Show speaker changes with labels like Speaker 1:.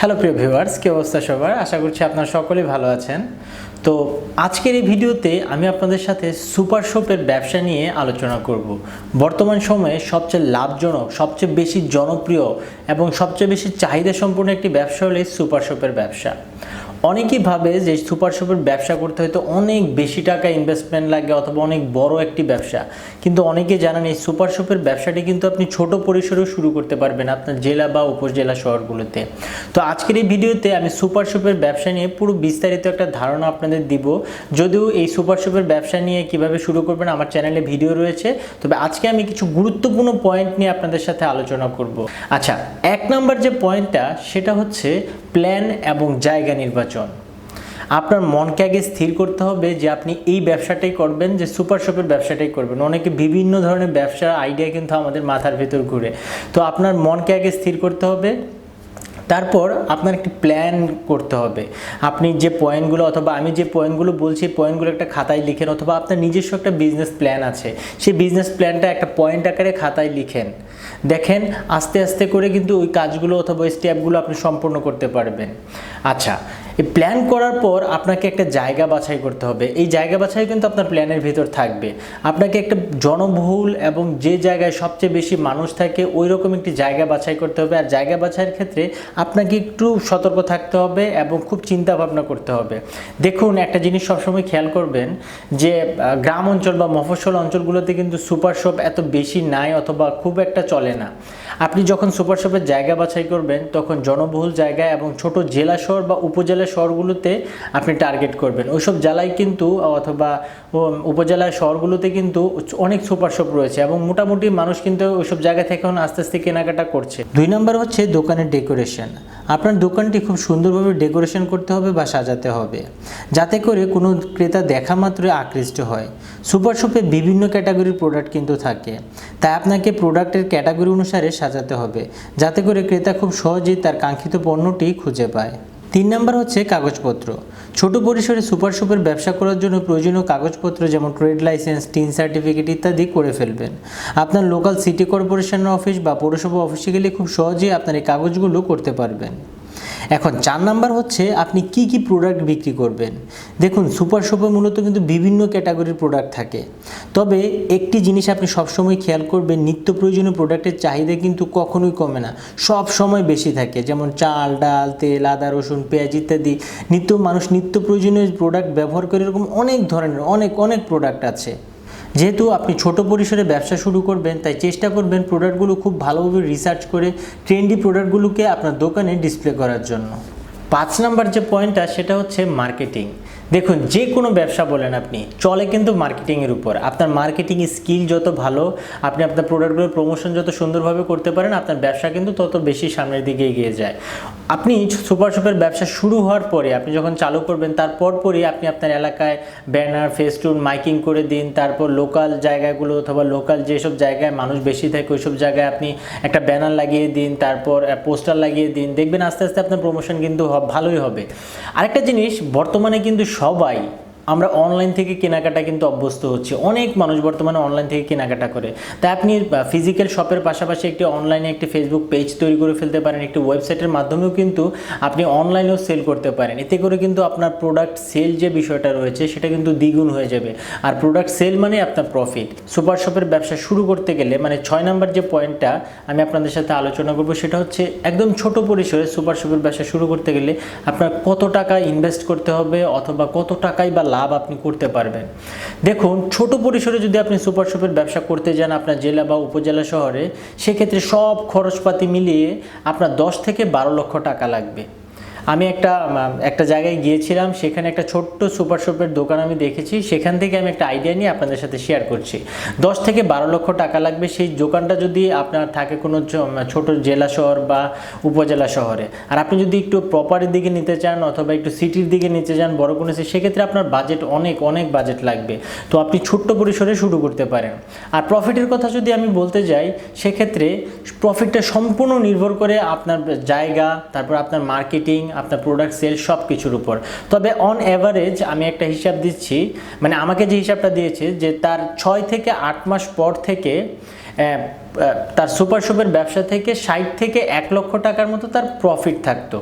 Speaker 1: Hello প্রিয় viewers কী অবস্থা সবার? আশা করছি আপনারা সকলেই ভালো আছেন। তো আজকের এই ভিডিওতে আমি আপনাদের সাথে সুপার শপের ব্যবসা নিয়ে আলোচনা করব। বর্তমান সময়ে সবচেয়ে লাভজনক, সবচেয়ে বেশি জনপ্রিয় এবং সবচেয়ে বেশি চাহিদা সম্পন্ন একটি ব্যবসা হলো সুপার শপের ব্যবসা। অনেকেই ভাবে যে সুপার শপের ব্যবসা করতে হয়তো অনেক বেশি টাকা ইনভেস্টমেন্ট লাগে অথবা অনেক বড় একটি ব্যবসা। কিন্তু অনেকে জানেন এই সুপার শপের ব্যবসাটি কিন্তু আপনি ছোট পরিসরেও শুরু করতে পারবেন আপনার জেলা বা উপজেলা শহরগুলোতে। তো আজকের এই ভিডিওতে আমি সুপার শপের ব্যবসা নিয়ে পুরো বিস্তারিত একটা ধারণা আপনাদের দিব। যদিও এই সুপার শপের ব্যবসা নিয়ে কীভাবে শুরু করবেন আমার চ্যানেলে ভিডিও রয়েছে। তবে আজকে আমি কিছু গুরুত্বপূর্ণ পয়েন্ট নিয়ে আপনাদের সাথে আলোচনা করব। আচ্ছা এক নাম্বার যে পয়েন্টটা সেটা হচ্ছে প্ল্যান এবং জায়গা নির্বাচন। আপনার মনকে আগে স্থির করতে হবে যে আপনি এই ব্যবসাটাই করবেন, যে সুপার শপের ব্যবসাটাই করবেন। অনেকে বিভিন্ন ধরনের ব্যবসার আইডিয়া কিন্তু আমাদের মাথার ভেতর ঘুরে। তো আপনার মনকে আগে স্থির করতে হবে। তারপর আপনার একটি প্ল্যান করতে হবে। আপনি যে পয়েন্টগুলো অথবা আমি যে পয়েন্টগুলো বলছি পয়েন্টগুলো একটা খাতায় লিখেন অথবা আপনার নিজস্ব একটা বিজনেস প্ল্যান আছে। সেই বিজনেস প্ল্যানটা একটা পয়েন্ট আকারে খাতায় লিখেন। দেখেন, আস্তে আস্তে করে কিন্তু ওই কাজগুলো অথবা ওই স্টেপগুলো আপনি সম্পূর্ণ করতে পারবেন। আচ্ছা এই প্ল্যান করার পর আপনাকে একটা জায়গা বাছাই করতে হবে। এই জায়গা বাছাই কিন্তু আপনার প্ল্যানের ভিতর থাকবে। আপনাকে একটা জনবহুল এবং যে জায়গায় সবচেয়ে বেশি মানুষ থাকে ওই রকম একটি জায়গা বাছাই করতে হবে। আর জায়গা বাছাইয়ের ক্ষেত্রে আপনাকে একটু সতর্ক থাকতে হবে এবং খুব চিন্তা ভাবনা করতে হবে। দেখুন, একটা জিনিস সবসময় খেয়াল করবেন যে গ্রাম অঞ্চল বা মফস্বল অঞ্চলগুলোতে কিন্তু সুপার শপ এত বেশি নাই অথবা খুব একটা চলে না। আপনি যখন সুপার শপের জায়গা বাছাই করবেন, তখন জনবহুল জায়গায় এবং ছোট জেলা শহর বা উপজেলা শহরগুলোতে আপনি টার্গেট করবেন। ওইসব জেলায় কিন্তু, অথবা উপজেলা শহরগুলোতে কিন্তু অনেক সুপার শপ রয়েছে এবং মোটামুটি মানুষ কিন্তু ওইসব জায়গা থেকে এখন আস্তে আস্তে কেনাকাটা করছে। দুই নম্বর হচ্ছে দোকানের ডেকোরেশন আপনার দোকানটি খুব সুন্দরভাবে ডেকোরেশন করতে হবে বা সাজাতে হবে, যাতে করে কোনো ক্রেতা দেখা মাত্রই আকৃষ্ট হয়। সুপার শপে বিভিন্ন ক্যাটাগরির প্রোডাক্ট কিন্তু থাকে, তাই আপনাকে প্রোডাক্টের ক্যাটাগরি অনুসারে সাজাতে হবে, যাতে করে ক্রেতা খুব সহজেই তার কাঙ্ক্ষিত পণ্যটি খুঁজে পায়। তিন নম্বর হচ্ছে কাগজপত্র। ছোট পরিসরে সুপার শপের ব্যবসা করার জন্য প্রয়োজনীয় কাগজপত্র যেমন ট্রেড লাইসেন্স, টিন সার্টিফিকেট ইত্যাদি করে ফেলবেন। আপনার লোকাল সিটি কর্পোরেশনের অফিস বা পৌরসভা অফিসে গেলে খুব সহজেই আপনার এই কাগজগুলো করতে পারবেন। এখন চার নাম্বার হচ্ছে আপনি কি কি প্রোডাক্ট বিক্রি করবেন। দেখুন সুপার শপে মূলত কিন্তু বিভিন্ন ক্যাটাগরির প্রোডাক্ট থাকে। তবে একটি জিনিস আপনি সবসময় খেয়াল করবেন, নিত্য প্রয়োজনীয় প্রোডাক্টের চাহিদা কিন্তু কখনোই কমে না। সব সময় বেশি থাকে, যেমন চাল, ডাল, তেল, আদা, রসুন, পেঁয়াজ ইত্যাদি। নিত্য, মানুষ নিত্য প্রয়োজনীয় প্রোডাক্ট ব্যবহার করে এরকম অনেক ধরনের, অনেক অনেক প্রোডাক্ট আছে। যেহেতু আপনি ছোট পরিসরে ব্যবসা শুরু করবেন, তাই চেষ্টা করবেন প্রোডাক্টগুলো খুব ভালোভাবে রিসার্চ করে ট্রেন্ডি প্রোডাক্টগুলোকে আপনার দোকানে ডিসপ্লে করার জন্য। পাঁচ নাম্বার যে পয়েন্টটা সেটা হচ্ছে মার্কেটিং দেখুন, যে কোনো ব্যবসা বলেন আপনি, চলে কিন্তু মার্কেটিংয়ের উপর। আপনার মার্কেটিং স্কিল যত ভালো, আপনি আপনার প্রোডাক্টগুলোর প্রমোশন যত সুন্দরভাবে করতে পারেন, আপনার ব্যবসা কিন্তু তত বেশি সামনের দিকে এগিয়ে যায়। আপনি সুপার শপের ব্যবসা শুরু হওয়ার পরে, আপনি যখন চালু করবেন, তার পরপরই আপনি আপনার এলাকায় ব্যানার, ফেস্টুন, মাইকিং করে দিন, তারপর লোকাল জায়গাগুলো অথবা লোকাল যেসব জায়গায় মানুষ বেশি থাকে, ওইসব জায়গায় আপনি একটা ব্যানার লাগিয়ে দিন, তারপর পোস্টার লাগিয়ে দিন। দেখবেন আস্তে আস্তে আপনার প্রমোশন কিন্তু ভালোই হবে। আরেকটা জিনিস, বর্তমানে কিন্তু সবাই আমরা অনলাইন থেকে কেনাকাটা কিন্তু অভ্যস্ত হচ্ছে। অনেক মানুষ বর্তমানে অনলাইন থেকে কেনাকাটা করে। তাই আপনি ফিজিক্যাল শপের পাশাপাশি একটি অনলাইনে একটি ফেসবুক পেজ তৈরি করে ফেলতে পারেন, একটি ওয়েবসাইটের মাধ্যমেও কিন্তু আপনি অনলাইনেও সেল করতে পারেন। এতে করে কিন্তু আপনার প্রোডাক্ট সেল যে বিষয়টা রয়েছে, সেটা কিন্তু দ্বিগুণ হয়ে যাবে। আর প্রোডাক্ট সেল মানে আপনার প্রফিট সুপার শপের ব্যবসা শুরু করতে গেলে মানে ছয় নম্বর যে পয়েন্টটা আমি আপনাদের সাথে আলোচনা করব, সেটা হচ্ছে একদম ছোট পরিসরে সুপার শপের ব্যবসা শুরু করতে গেলে আপনার কত টাকা ইনভেস্ট করতে হবে, অথবা কত টাকাই বা লাভ আপনি করতে পারবেন। দেখুন, ছোট পরিসরে যদি আপনি সুপার শপের ব্যবসা করতে যান আপনার জেলা বা উপজেলা শহরে, সেক্ষেত্রে সব খরচপাতি মিলিয়ে আপনার দশ থেকে বারো লক্ষ টাকা লাগবে। আমি একটা একটা জায়গায় গিয়েছিলাম, সেখানে একটা ছোট্ট সুপার শপের দোকান আমি দেখেছি, সেখান থেকে আমি একটা আইডিয়া নিয়ে আপনাদের সাথে শেয়ার করছি। দশ থেকে বারো লক্ষ টাকা লাগবে, সেই দোকানটা যদি আপনার থাকে কোনো ছোট জেলা শহর বা উপজেলা শহরে। আর আপনি যদি একটু প্রপারের দিকে নিতে চান অথবা একটু সিটির দিকে নিতে চান, বড় কোনো সেক্ষেত্রে আপনার বাজেট অনেক অনেক বাজেট লাগবে। তো আপনি ছোট্ট পরিসরে শুরু করতে পারেন। আর প্রফিটের কথা যদি আমি বলতে যাই, সেক্ষেত্রে প্রফিটটা সম্পূর্ণ নির্ভর করে আপনার জায়গা, তারপর আপনার মার্কেটিং আপনার প্রোডাক্ট সেল সব কিছুর উপর। তবে অন অ্যাভারেজ আমি একটা হিসাব দিচ্ছি মানে আমাকে যে হিসাবটা দিয়েছে যে তার ছয় থেকে আট মাস পর থেকে তার সুপার শপের ব্যবসা থেকে ষাট থেকে এক লক্ষ টাকার মতো তার প্রফিট থাকতো।